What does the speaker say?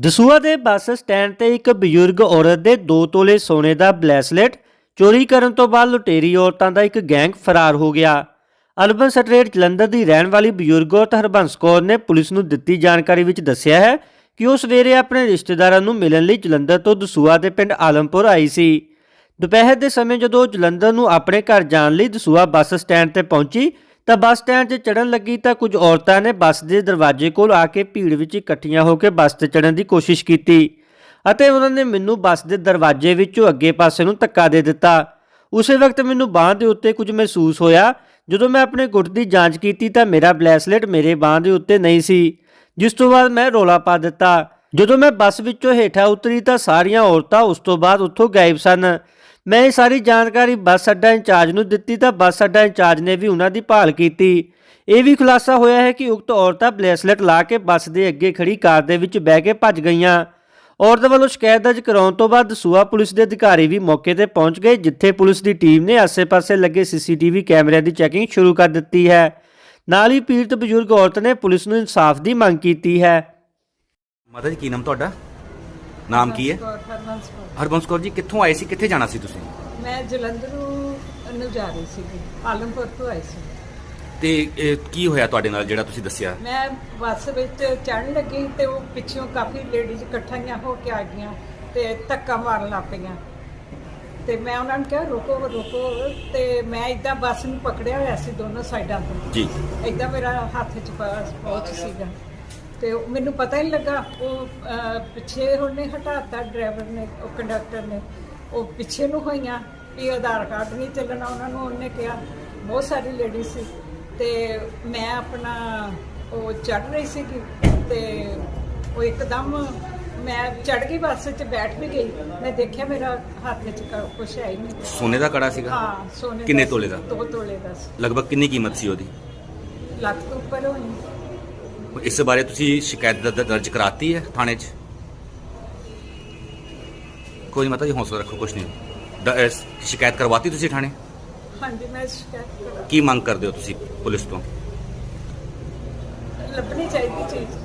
ਦਸੂਆ ਦੇ bus stand ਤੇ ਇੱਕ ਬਜ਼ੁਰਗ ਔਰਤ ਦੇ 2 ਤੋਲੇ ਸੋਨੇ ਦਾ ਬਲੈਸਲੇਟ ਚੋਰੀ ਕਰਨ ਤੋਂ ਬਾਅਦ ਲੁਟੇਰੀ ਔਰਤਾਂ ਦਾ ਇੱਕ ਗੈਂਗ ਫਰਾਰ ਹੋ ਗਿਆ। ਅਰਬਨ ਸਟਰੀਟ ਜਲੰਧਰ ਦੀ ਰਹਿਣ ਵਾਲੀ ਬਜ਼ੁਰਗ ਔਰਤ ਹਰਬੰਸ ਕੌਰ ਨੇ ਪੁਲਿਸ ਨੂੰ ਦਿੱਤੀ ਜਾਣਕਾਰੀ ਵਿੱਚ ਦੱਸਿਆ ਹੈ ਕਿ ਉਹ ਸਵੇਰੇ ਆਪਣੇ ਰਿਸ਼ਤੇਦਾਰਾਂ ਨੂੰ ਮਿਲਣ ਲਈ ਜਲੰਧਰ ਤੋਂ ਦਸੂਆ ਦੇ ਪਿੰਡ ਆਲਮਪੁਰ ਆਈ ਸੀ। ਦੁਪਹਿਰ ਦੇ ਸਮੇਂ ਜਦੋਂ ਜਲੰਧਰ ਨੂੰ ਆਪਣੇ ਘਰ ਜਾਣ ਲਈ ਦਸੂਆ ਬੱਸ ਸਟੈਂਡ ਤੇ ਪਹੁੰਚੀ ਤਾਂ ਬੱਸ ਸਟੈਂਡ 'ਤੇ ਚੜਨ ਲੱਗੀ ਤਾਂ ਕੁਝ ਔਰਤਾਂ ਨੇ ਬੱਸ ਦੇ ਦਰਵਾਜ਼ੇ ਕੋਲ ਆ ਕੇ ਭੀੜ ਵਿੱਚ ਇਕੱਠੀਆਂ ਹੋ ਕੇ ਬੱਸ ਤੇ ਚੜਨ ਦੀ ਕੋਸ਼ਿਸ਼ ਕੀਤੀ ਅਤੇ ਉਹਨਾਂ ਨੇ ਮੈਨੂੰ ਬੱਸ ਦੇ ਦਰਵਾਜ਼ੇ ਵਿੱਚੋਂ ਅੱਗੇ ਪਾਸੇ ਨੂੰ ਧੱਕਾ ਦੇ ਦਿੱਤਾ। ਉਸੇ ਵਕਤ ਮੈਨੂੰ ਬਾਂਹ ਦੇ ਉੱਤੇ ਕੁਝ ਮਹਿਸੂਸ ਹੋਇਆ। ਜਦੋਂ ਮੈਂ ਆਪਣੇ ਗੁੱਟ ਦੀ ਜਾਂਚ ਕੀਤੀ ਤਾਂ ਮੇਰਾ ਬਲੈਸਲੇਟ ਮੇਰੇ ਬਾਂਹ ਦੇ ਉੱਤੇ ਨਹੀਂ ਸੀ, ਜਿਸ ਤੋਂ ਬਾਅਦ ਮੈਂ ਰੋਲਾ ਪਾ ਦਿੱਤਾ। ਜਦੋਂ ਮੈਂ ਬੱਸ ਵਿੱਚੋਂ ਹੇਠਾਂ ਉਤਰੀ ਤਾਂ ਸਾਰੀਆਂ ਔਰਤਾਂ ਉਸ ਤੋਂ ਬਾਅਦ ਉੱਥੋਂ ਗਾਇਬ ਸਨ। ਮੈਂ ਇਹ ਸਾਰੀ ਜਾਣਕਾਰੀ ਬੱਸ ਅੱਡਾ ਇੰਚਾਰਜ ਨੂੰ ਦਿੱਤੀ ਤਾਂ ਬੱਸ ਅੱਡਾ ਇੰਚਾਰਜ ਨੇ ਵੀ ਉਹਨਾਂ ਦੀ ਭਾਲ ਕੀਤੀ। ਇਹ ਵੀ ਖੁਲਾਸਾ ਹੋਇਆ ਹੈ ਕਿ ਉਕਤ ਔਰਤਾਂ ਬਲੇਸਲੇਟ ਲਾ ਕੇ ਬੱਸ ਦੇ ਅੱਗੇ ਖੜੀ ਕਾਰ ਦੇ ਵਿੱਚ ਬਹਿ ਕੇ ਭੱਜ ਗਈਆਂ। ਔਰਤ ਵੱਲੋਂ ਸ਼ਿਕਾਇਤ ਦਰਜ ਕਰਾਉਣ ਤੋਂ ਬਾਅਦ ਸੂਆ ਪੁਲਿਸ ਦੇ ਅਧਿਕਾਰੀ ਵੀ ਮੌਕੇ ਤੇ ਪਹੁੰਚ ਗਏ, ਜਿੱਥੇ ਪੁਲਿਸ ਦੀ ਟੀਮ ਨੇ ਆਸ-ਪਾਸੇ ਲੱਗੇ ਸੀਸੀਟੀਵੀ ਕੈਮਰਿਆਂ ਦੀ ਚੈਕਿੰਗ ਸ਼ੁਰੂ ਕਰ ਦਿੱਤੀ ਹੈ। ਨਾਲ ਹੀ ਪੀੜਤ ਬਜ਼ੁਰਗ ਔਰਤ ਨੇ ਪੁਲਿਸ ਨੂੰ ਇਨਸਾਫ ਦੀ ਮੰਗ ਕੀਤੀ ਹੈ। ਮਾਤਾ ਜੀ, ਕੀ ਨਾਮ ਤੁਹਾਡਾ? ਨਾਮ ਕੀ ਹੈ? ਕੌਰ, ਹਰਬੰਸ ਕੌਰ। ਹਰਬੰਸ ਕੌਰ ਜੀ ਕਿੱਥੋਂ ਆਏ ਸੀ? ਕਿੱਥੇ ਜਾਣਾ ਸੀ ਤੁਸੀਂ? ਮੈਂ ਜਲੰਧਰੋਂ ਨੂੰ ਜਾ ਰਹੀ ਸੀ। ਆਲਮਪੁਰ ਤੋਂ ਆਈ ਸੀ। ਤੇ ਇਹ ਕੀ ਹੋਇਆ ਤੁਹਾਡੇ ਨਾਲ ਜਿਹੜਾ ਤੁਸੀਂ ਦੱਸਿਆ? ਮੈਂ ਬੱਸ ਵਿੱਚ ਚੜ੍ਹਨ ਲੱਗੀ ਤੇ ਉਹ ਪਿੱਛੋਂ ਕਾਫੀ ਲੇਡੀਜ਼ ਇਕੱਠੀਆਂ ਹੋ ਕੇ ਆ ਗਈਆਂ ਤੇ ਧੱਕਾ ਮਾਰਨ ਲੱਗ ਪਈਆਂ। ਤੇ ਮੈਂ ਉਹਨਾਂ ਨੂੰ ਕਿਹਾ ਰੁਕੋ ਰੁਕੋ। ਤੇ ਮੈਂ ਇਦਾਂ ਬੱਸ ਨੂੰ ਪਕੜਿਆ ਹੋਇਆ ਸੀ ਦੋਨੋਂ ਸਾਈਡਾਂ ਤੋਂ। ਜੀ। ਇਦਾਂ ਮੇਰਾ ਹੱਥ 'ਚ ਪਹੁੰਚ ਸੀਗਾ। ਤੇ ਮੈਨੂੰ ਪਤਾ ਹੀ ਨਹੀਂ ਲੱਗਾ ਉਹ ਪਿੱਛੇ ਉਹਨੇ ਹਟਾਤਾ ਡਰਾਈਵਰ ਨੇ ਉਹ ਕੰਡਕਟਰ ਨੇ। ਉਹ ਪਿੱਛੇ ਨੂੰ ਹੋਈਆਂ ਵੀ ਆਧਾਰ ਕਾਰਡ ਨਹੀਂ ਚੱਲਣਾ ਉਹਨਾਂ ਨੂੰ ਉਹਨੇ ਕਿਹਾ ਬਹੁਤ ਸਾਰੀ ਲੇਡੀ ਸੀ। ਤੇ ਮੈਂ ਆਪਣਾ ਉਹ ਚੜ ਰਹੀ ਸੀ ਤੇ ਉਹ ਇੱਕਦਮ ਮੈਂ ਚੜ ਗਈ ਬੱਸ 'ਚ ਬੈਠ ਵੀ ਗਈ। ਮੈਂ ਦੇਖਿਆ ਮੇਰਾ ਹੱਥ 'ਚ ਕ- ਕੁਛ ਹੈ ਹੀ ਨਹੀਂ। ਸੋਨੇ ਦਾ ਕੜਾ ਸੀਗਾ? ਹਾਂ ਸੋਨੇ ਕਿੰਨੇ ਤੋਲੇ ਦਾ? ਦੋ ਤੋਲੇ ਦਾ ਸੀ। ਲਗਭਗ ਕਿੰਨੀ ਕੀਮਤ ਸੀ ਉਹਦੀ? ਲੱਖ ਤੋਂ ਉੱਪਰ ਹੋਣੀ। ਇਸ ਬਾਰੇ ਤੁਸੀਂ ਸ਼ਿਕਾਇਤ ਦਰਜ ਕਰਾਤੀ ਹੈ ਥਾਣੇ 'ਚ? ਕੋਈ ਮਾਤਾ ਜੀ ਹੌਸਲਾ ਰੱਖੋ ਕੁਛ ਨਹੀਂ ਦ- ਸ਼ਿਕਾਇਤ ਕਰਵਾਤੀ ਤੁਸੀਂ ਥਾਣੇ? ਹਾਂਜੀ ਮੈਂ ਸ਼ਿਕਾਇਤ ਕੀ ਮੰਗ ਕਰਦੇ ਹੋ ਤੁਸੀਂ ਪੁਲਿਸ ਤੋਂ? ਲੱਭਣੀ ਚਾਹੀਦੀ ਚੀਜ਼।